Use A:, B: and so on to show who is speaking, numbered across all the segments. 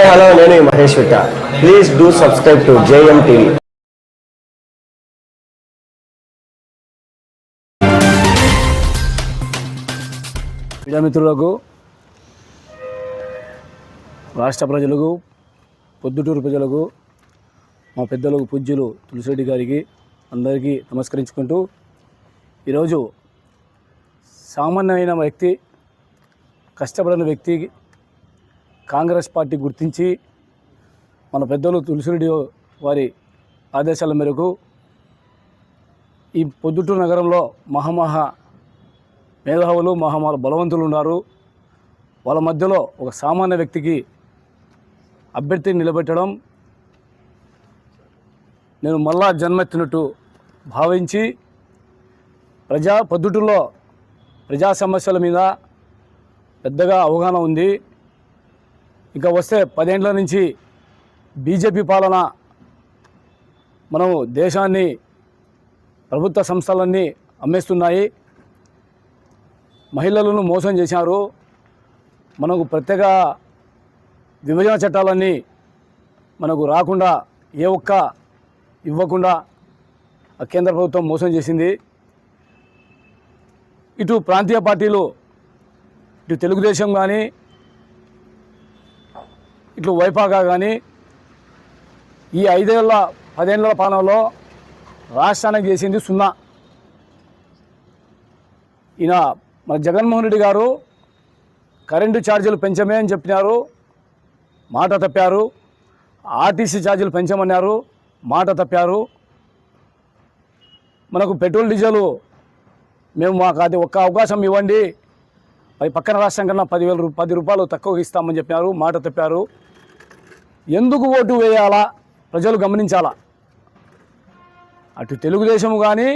A: Hello నేను Mahesh Vitta. Please do subscribe to J M
B: క్రీడామిత్రులకు రాష్ట్ర ప్రజలకు పొద్దుటూరు ప్రజలకు మా పెద్దలకు పూజ్యులు తులసిరెడ్డి గారికి అందరికీ నమస్కరించుకుంటూ ఈరోజు సామాన్యమైన వ్యక్తి కష్టపడిన వ్యక్తికి కాంగ్రెస్ పార్టీ గుర్తించి మన పెద్దలు తులసిరెడ్డి వారి ఆదేశాల మేరకు ఈ పొద్దుటూరు నగరంలో మహామహా మేధావులు మహామాల బలవంతులు ఉన్నారు. వాళ్ళ మధ్యలో ఒక సామాన్య వ్యక్తికి అభ్యర్థిని నిలబెట్టడం నేను మళ్ళా జన్మెత్తినట్టు భావించి ప్రజా పొద్దుటూరులో ప్రజా సమస్యల మీద పెద్దగా అవగాహన ఉంది. ఇంకా వస్తే పదేండ్ల నుంచి బీజేపీ పాలన మనము దేశాన్ని ప్రభుత్వ సంస్థలన్నీ అమ్మేస్తున్నాయి. మహిళలను మోసం చేశారు. మనకు ప్రత్యేక విభజన చట్టాలన్నీ మనకు రాకుండా ఏ ఒక్క ఇవ్వకుండా ఆ కేంద్ర ప్రభుత్వం మోసం చేసింది. ఇటు ప్రాంతీయ పార్టీలు ఇటు తెలుగుదేశం కానీ ఇట్లు వైపాగా కానీ ఈ ఐదేళ్ళ పదేళ్ళ పాలనలో రాష్ట్రానికి చేసింది సున్నా. ఈయన మన జగన్మోహన్ రెడ్డి గారు కరెంటు ఛార్జీలు పెంచమే అని చెప్పినారు మాట తప్పారు ఆర్టీసీ ఛార్జీలు పెంచమన్నారు మాట తప్పారు. మనకు పెట్రోల్ డీజిల్ మేము మాకు అది ఒక్క అవకాశం ఇవ్వండి పక్కన రాష్ట్రం కన్నా పదివేల రూ పది రూపాయలు తక్కువ ఇస్తామని చెప్పినారు మాట తప్పారు. ఎందుకు ఓటు వేయాలా? ప్రజలు గమనించాలా? అటు తెలుగుదేశం కానీ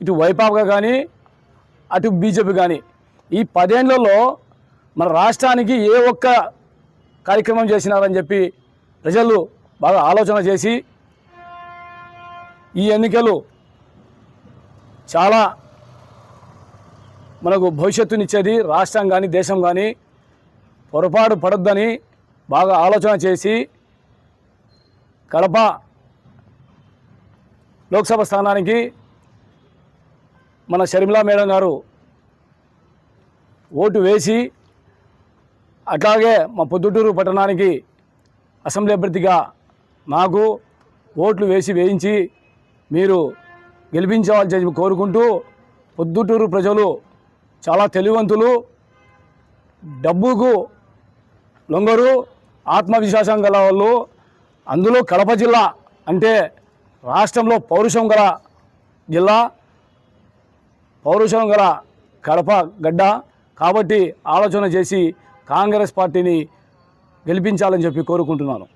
B: ఇటు వైపాగా కానీ అటు బీజేపీ కానీ ఈ పదేళ్ళలో మన రాష్ట్రానికి ఏ ఒక్క కార్యక్రమం చేసినారని చెప్పి ప్రజలు బాగా ఆలోచన చేసి ఈ ఎన్నికలు చాలా మనకు భవిష్యత్తునిచ్చేది రాష్ట్రం కానీ దేశం కానీ పొరపాటు పడొద్దని బాగా ఆలోచన చేసి కడప లోక్సభ స్థానానికి మన షర్మిలా మేడం గారు ఓటు వేసి అట్లాగే మా పొద్దుటూరు పట్టణానికి అసెంబ్లీ అభ్యర్థిగా నాకు ఓట్లు వేసి వేయించి మీరు గెలిపించవాలని చెప్పి కోరుకుంటూ పొద్దుటూరు ప్రజలు చాలా తెలివంతులు. డబ్బుకు లొంగరు ఆత్మవిశ్వాసం గల వాళ్ళు అందులో కడప జిల్లా అంటే రాష్ట్రంలో పౌరుషం గల జిల్లా పౌరుషం గల కడప గడ్డ కాబట్టి ఆలోచన చేసి కాంగ్రెస్ పార్టీని గెలిపించాలని చెప్పి కోరుకుంటున్నాను.